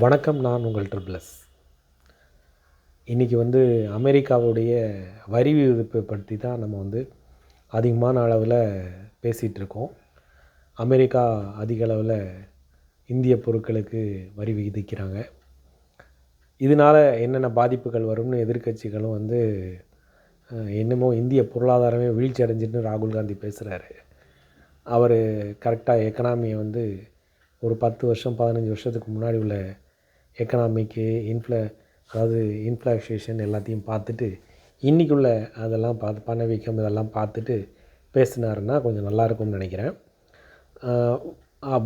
வணக்கம் நான் உங்கள் ட்ரிப்ளஸ் இன்றைக்கி வந்து அமெரிக்காவுடைய வரி விதிப்பு பற்றி தான் நம்ம வந்து அதிகமான அளவில் பேசிகிட்ருக்கோம் அமெரிக்கா அதிக அளவில் இந்திய பொருட்களுக்கு வரி விதிக்கிறாங்க. இதனால் என்னென்ன பாதிப்புகள் வரும்னு எதிர்க்கட்சிகளும் வந்து என்னமோ இந்திய பொருளாதாரமே வீழ்ச்சி அடைஞ்சிட்டு ராகுல் காந்தி பேசுகிறாரு அவர் கரெக்டாக எக்கனாமியை வந்து ஒரு பத்து வருஷம் பதினஞ்சு வருஷத்துக்கு முன்னாடி உள்ள எக்கனாமிக்கு இன்ஃப்ள அதாவது இன்ஃப்ளாக்ஷேஷன் எல்லாத்தையும் பார்த்துட்டு இன்றைக்குள்ள அதெல்லாம் பார்த்து பணவீக்கம் இதெல்லாம் பார்த்துட்டு பேசினாருன்னா கொஞ்சம் நல்லாயிருக்கும்னு நினைக்கிறேன்.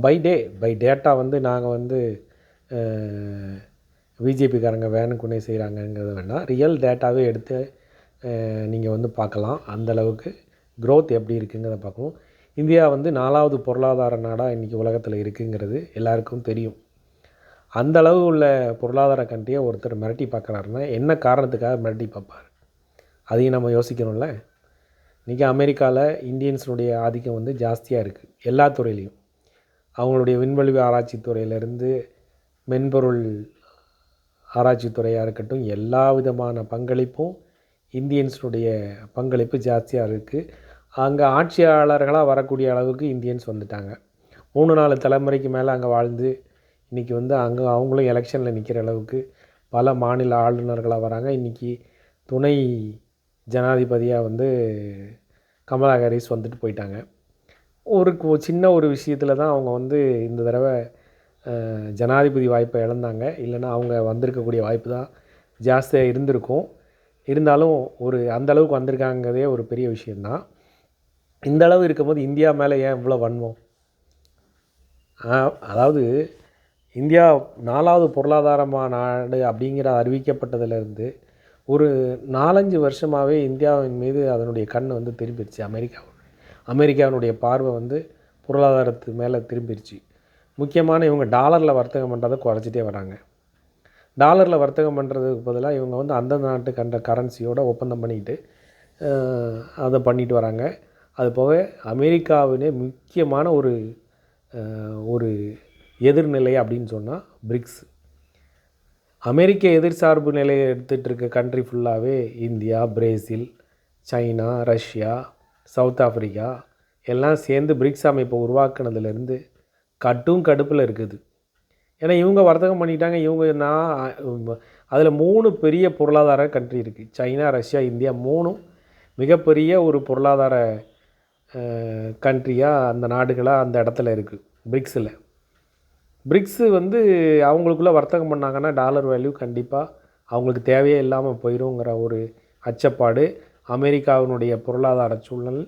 பை டே பை டேட்டா வந்து நாங்கள் வந்து பிஜேபிக்காரங்க வேணுக்குனே செய்கிறாங்கங்கிறது வேணால் ரியல் டேட்டாவே எடுத்து நீங்கள் வந்து பார்க்கலாம். அந்த அளவுக்கு எப்படி இருக்குங்கிறத பார்க்கணும். இந்தியா வந்து நாலாவது பொருளாதார நாடாக இன்றைக்கி உலகத்தில் இருக்குங்கிறது எல்லாருக்கும் தெரியும். அந்த அளவு உள்ள பொருளாதார கண்ட்ரியை ஒருத்தர் மிரட்டி பார்க்குறாருன்னா என்ன காரணத்துக்காக மிரட்டி பார்ப்பார்? அதையும் நம்ம யோசிக்கணும்ல. இன்றைக்கி அமெரிக்காவில் இந்தியன்ஸினுடைய ஆதிக்கம் வந்து ஜாஸ்தியாக இருக்குது எல்லா துறையிலையும். அவங்களுடைய விண்வெளி ஆராய்ச்சி துறையிலேருந்து மென்பொருள் ஆராய்ச்சி துறையாக இருக்கட்டும் எல்லா விதமான பங்களிப்பும் இந்தியன்ஸுடைய பங்களிப்பு ஜாஸ்தியாக இருக்குது அங்கே ஆட்சியாளர்களாக வரக்கூடிய அளவுக்கு இந்தியன்ஸ் வந்துட்டாங்க. மூணு நாலு தலைமுறைக்கு மேலே அங்கே வாழ்ந்து இன்றைக்கி வந்து அங்கே அவங்களும் எலெக்ஷனில் நிற்கிற அளவுக்கு பல மாநில ஆளுநர்களாக வராங்க. இன்றைக்கி துணை ஜனாதிபதியாக வந்து கமலா ஹாரிஸ் வந்துட்டு போயிட்டாங்க. ஒரு சின்ன ஒரு விஷயத்தில் தான் அவங்க வந்து இந்த தடவை ஜனாதிபதி வாய்ப்பை இழந்தாங்க. இல்லைன்னா அவங்க வந்திருக்கக்கூடிய வாய்ப்பு தான் ஜாஸ்தியாக இருந்திருக்கும். இருந்தாலும் ஒரு அந்த அளவுக்கு வந்திருக்காங்கிறதே ஒரு பெரிய விஷயந்தான் இந்த அளவு இருக்கும்போது இந்தியா மேலே ஏன் இவ்வளோ வன்மம்? அதாவது இந்தியா நாலாவது பொருளாதாரமாக நாடு அப்படிங்கிற அறிவிக்கப்பட்டதுலேருந்து ஒரு நாலஞ்சு வருஷமாகவே இந்தியாவின் மீது அதனுடைய கண் வந்து திரும்பிடுச்சு அமெரிக்காவோட. அமெரிக்காவினுடைய பார்வை வந்து பொருளாதாரத்து மேலே திரும்பிடுச்சு முக்கியமான இவங்க டாலரில் வர்த்தகம் பண்ணுறதை குறைச்சிட்டே வராங்க. டாலரில் வர்த்தகம் பண்ணுறதுக்கு பதிலாக இவங்க வந்து அந்தந்த நாட்டு கண்ட கரன்சியோட ஒப்பந்தம் பண்ணிக்கிட்டு அதை பண்ணிட்டு வராங்க. அது போக அமெரிக்காவிலே முக்கியமான ஒரு ஒரு எதிர்நிலை அப்படின்னு சொன்னால் பிரிக்ஸ். அமெரிக்க எதிர்சார்பு நிலையை எடுத்துகிட்டு இருக்க கண்ட்ரி ஃபுல்லாகவே India Brazil China Russia South Africa எல்லாம் சேர்ந்து பிரிக்ஸ் அமைப்பை உருவாக்குனதுலேருந்து கட்டும் கடுப்பில் இருக்குது. ஏன்னா இவங்க வர்த்தகம் பண்ணிட்டாங்க இவங்க நான் அதில் மூணு பெரிய பொருளாதார கண்ட்ரி இருக்குது சைனா ரஷ்யா இந்தியா மூணும் மிகப்பெரிய ஒரு பொருளாதார கண்ட்ரியாக அந்த நாடுகளாக அந்த இடத்துல இருக்குது பிரிக்ஸில். பிரிக்ஸு வந்து அவங்களுக்குள்ளே வர்த்தகம் பண்ணாங்கன்னா டாலர் வேல்யூ கண்டிப்பாக அவங்களுக்கு தேவையே இல்லாமல் போயிருங்கிற ஒரு அச்சப்பாடு. அமெரிக்காவினுடைய பொருளாதார சூழல்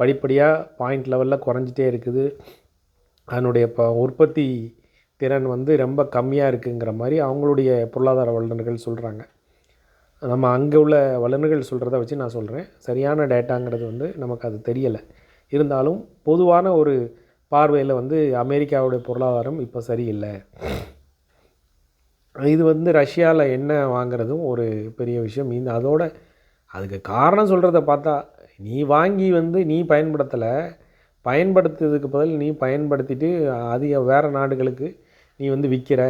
படிப்படியாக பாயிண்ட் லெவலில் குறைஞ்சிட்டே இருக்குது. அதனுடைய இப்போ உற்பத்தி திறன் வந்து ரொம்ப கம்மியாக இருக்குங்கிற மாதிரி அவங்களுடைய பொருளாதார வல்லுநர்கள் சொல்கிறாங்க நம்ம அங்கே உள்ள வல்லுநர்கள் சொல்கிறத வச்சு நான் சொல்கிறேன் சரியான டேட்டாங்கிறது வந்து நமக்கு அது தெரியலை. இருந்தாலும் பொதுவான ஒரு பார்வையில் வந்து அமெரிக்காவுடைய பொருளாதாரம் இப்போ சரியில்லை. இது வந்து ரஷ்யாவில் என்ன வாங்குறதும் ஒரு பெரிய விஷயம். இந்த அதோட அதுக்கு காரணம் சொல்கிறத பார்த்தா நீ வாங்கி வந்து நீ பயன்படுத்தலை பயன்படுத்துறதுக்கு பதில் நீ பயன்படுத்திட்டு அதிக வேறு நாடுகளுக்கு நீ வந்து விற்கிற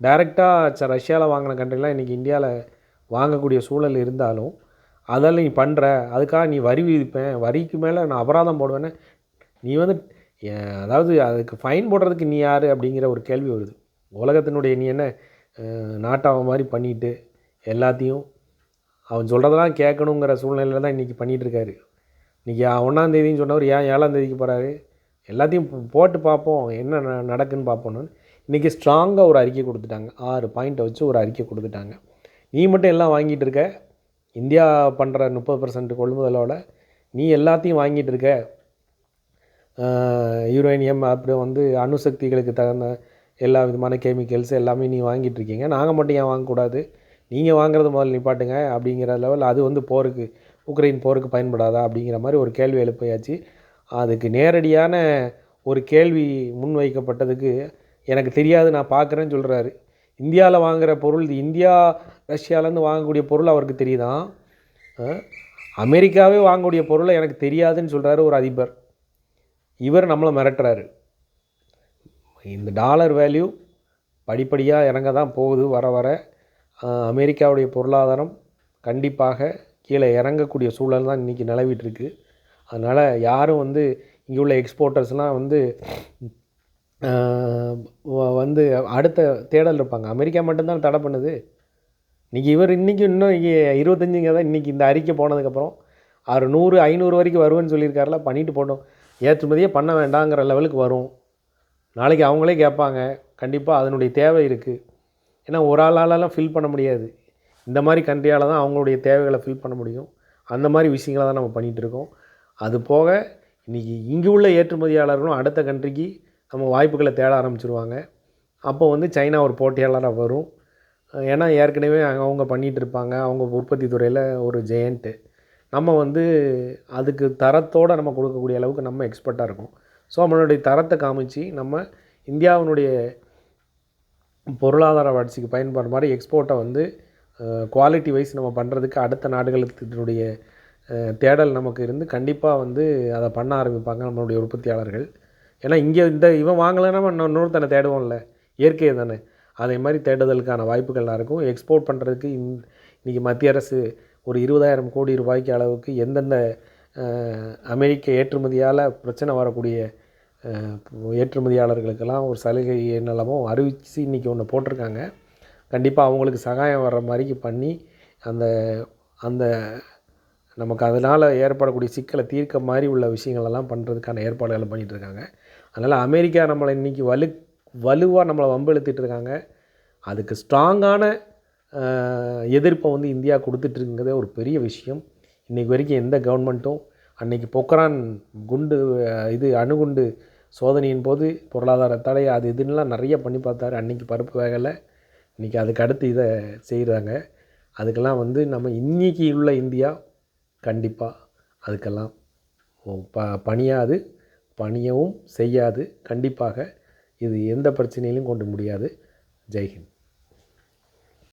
டைரெக்டாக ரஷ்யாவில் வாங்கின கண்ட்ரிலாம் இன்றைக்கி இந்தியாவில் வாங்கக்கூடிய சூழல் இருந்தாலும் அதெல்லாம் நீ பண்ணுற அதுக்காக நீ வரி விதிப்பேன். வரிக்கு மேலே நான் அபராதம் போடுவேன்னு நீ வந்து அதாவது அதுக்கு ஃபைன் போடுறதுக்கு நீ யார் அப்படிங்கிற ஒரு கேள்வி வருது. உலகத்தினுடைய நீ என்ன அஹ், நாட்டாவ மாதிரி பண்ணிட்டு எல்லாத்தையும் அவன் சொல்கிறதெல்லாம் கேட்கணுங்கிற சூழ்நிலையில் தான் இன்றைக்கி பண்ணிகிட்ருக்காரு இன்றைக்கி ஒன்றாந்தேதின்னு சொன்னவர் ஏன் ஏழாந்தேதிக்கு போகிறாரு எல்லாத்தையும் போட்டு பார்ப்போம். என்ன ந- நடக்குன்னு பார்ப்போன்னு இன்றைக்கி ஸ்ட்ராங்காக ஒரு அறிக்கை கொடுத்துட்டாங்க. ஆறு பாயிண்ட்டை வச்சு ஒரு அறிக்கை கொடுத்துட்டாங்க. நீ மட்டும் எல்லாம் வாங்கிட்டு இருக்க இந்தியா பண்ணுற முப்பது பர்சன்ட் கொள்முதலோட நீ எல்லாத்தையும் வாங்கிட்டு இருக்க யுரேனியம் அப்புறம் வந்து அணுசக்திகளுக்கு தகுந்த எல்லா விதமான கெமிக்கல்ஸ் எல்லாமே நீ வாங்கிட்டு இருக்கீங்க. நாங்கள் மட்டும் ஏன் வாங்கக்கூடாது? நீங்கள் வாங்குறது முதல்ல நிப்பாட்டுங்க அப்படிங்கிற லெவல் அது வந்து போருக்கு உக்ரைன் போருக்கு பயன்படாதா அப்படிங்கிற மாதிரி ஒரு கேள்வி எழுப்பியாச்சு. அதுக்கு நேரடியான ஒரு கேள்வி முன்வைக்கப்பட்டதுக்கு எனக்கு தெரியாது நான் பார்க்குறேன்னு சொல்கிறாரு இந்தியாவில் வாங்குகிற பொருள் இது இந்தியா ரஷ்யாவிலேருந்து வாங்கக்கூடிய பொருள் அவருக்கு தெரியுதான் அமெரிக்காவே வாங்கக்கூடிய பொருளை எனக்கு தெரியாதுன்னு சொல்கிறாரு ஒரு அதிபர். இவர் நம்மளை மிரட்டுறாரு. இந்த டாலர் வேல்யூ படிப்படியாக இறங்க தான் போகுது வர வர. அமெரிக்காவுடைய பொருளாதாரம் கண்டிப்பாக கீழே இறங்கக்கூடிய சூழல் தான் இன்றைக்கி நிலவிட்டுருக்கு. அதனால் யாரும் வந்து இங்கே உள்ள எக்ஸ்போர்ட்டர்ஸ்லாம் வந்து வந்து அடுத்த தேடல் இருப்பாங்க. அமெரிக்கா மட்டும்தான் தடை பண்ணுது. இன்றைக்கி இவர் இன்றைக்கி இன்னும் இங்கே இருபத்தஞ்சுங்க தான் இன்றைக்கி இந்த அறிக்கை போனதுக்கப்புறம் அவர் நூறு ஐநூறு வரைக்கும் வருவேன்னு சொல்லியிருக்காருல பண்ணிட்டு போட்டோம். ஏற்றுமதியே பண்ண வேண்டாங்கிற லெவலுக்கு வரும். நாளைக்கு அவங்களே கேட்பாங்க. கண்டிப்பாக அதனுடைய தேவை இருக்குது ஏன்னா ஒரு ஆளாலலாம் ஃபில் பண்ண முடியாது. இந்த மாதிரி கண்ட்ரியால் தான் அவங்களுடைய தேவைகளை ஃபில் பண்ண முடியும். அந்த மாதிரி விஷயங்களை தான் நம்ம பண்ணிகிட்ருக்கோம் அது போக இன்றைக்கி இங்கே உள்ள ஏற்றுமதியாளர்களும் அடுத்த கண்ட்ரிக்கு நம்ம வாய்ப்புகளை தேட ஆரம்பிச்சிருவாங்க. அப்போ வந்து சைனா ஒரு போட்டியாளராக வரும். ஏன்னா ஏற்கனவே அவங்க பண்ணிகிட்டு இருப்பாங்க. அவங்க உற்பத்தி துறையில் ஒரு ஜெயண்ட்டு நம்ம வந்து அதுக்கு தரத்தோடு நம்ம கொடுக்கக்கூடிய அளவுக்கு நம்ம எக்ஸ்பர்ட்டாக இருக்கும். ஸோ நம்மளுடைய தரத்தை காமிச்சு நம்ம இந்தியாவினுடைய பொருளாதார வளர்ச்சிக்கு பயன்படுற மாதிரி எக்ஸ்போர்ட்டை வந்து குவாலிட்டி வைஸ் நம்ம பண்ணுறதுக்கு அடுத்த நாடுகளுடைய தேடல் நமக்கு இருந்து கண்டிப்பாக வந்து அதை பண்ண ஆரம்பிப்பாங்க நம்மளுடைய உற்பத்தியாளர்கள். ஏன்னா இங்கே இந்த இவன் வாங்கலைன்னா நம்ம இன்னொருத்தனை தேடுவோம்ல. இயற்கை தானே. அதே மாதிரி தேடுதலுக்கான வாய்ப்புகள்லாம் இருக்கும். எக்ஸ்போர்ட் பண்ணுறதுக்கு இந் இன்றைக்கி மத்திய அரசு ஒரு இருபதாயிரம் கோடி ரூபாய்க்கு அளவுக்கு எந்தெந்த அமெரிக்க ஏற்றுமதியால் பிரச்சனை வரக்கூடிய ஏற்றுமதியாளர்களுக்கெல்லாம் ஒரு சலுகை என்னெல்லாமோ அறிவித்து இன்றைக்கி ஒன்று போட்டிருக்காங்க. கண்டிப்பாக அவங்களுக்கு சகாயம் வர்ற மாதிரிக்கு பண்ணி அந்த அந்த நமக்கு அதனால் ஏற்படக்கூடிய சிக்கலை தீர்க்க மாதிரி உள்ள விஷயங்களெல்லாம் பண்ணுறதுக்கான ஏற்பாடுகளை பண்ணிகிட்ருக்காங்க அதனால் அமெரிக்கா நம்மளை இன்றைக்கி வலு வலுவாக நம்மளை வம்பிழுத்துட்டு இருக்காங்க. அதுக்கு ஸ்ட்ராங்கான எதிர்ப்பை வந்து இந்தியா கொடுத்துட்ருக்குங்கிறதே ஒரு பெரிய விஷயம். இன்றைக்கி வரைக்கும் எந்த கவர்மெண்ட்டும் அன்னைக்கு பொக்ரான் குண்டு இது அணுகுண்டு சோதனையின் போது பொருளாதார தடை அது இதுன்னெலாம் நிறைய பண்ணி பார்த்தாரு. அன்றைக்கி பருப்பு வேகலை. இன்றைக்கி அதுக்கு அடுத்து இதை செய்கிறாங்க. அதுக்கெல்லாம் வந்து நம்ம இன்றைக்கி உள்ள இந்தியா கண்டிப்பாக அதுக்கெல்லாம் ப பணியாது பணியவும் செய்யாது. கண்டிப்பாக இது எந்த பிரச்சனையிலும் கொண்டு முடியாது. ஜெய்ஹிந்த்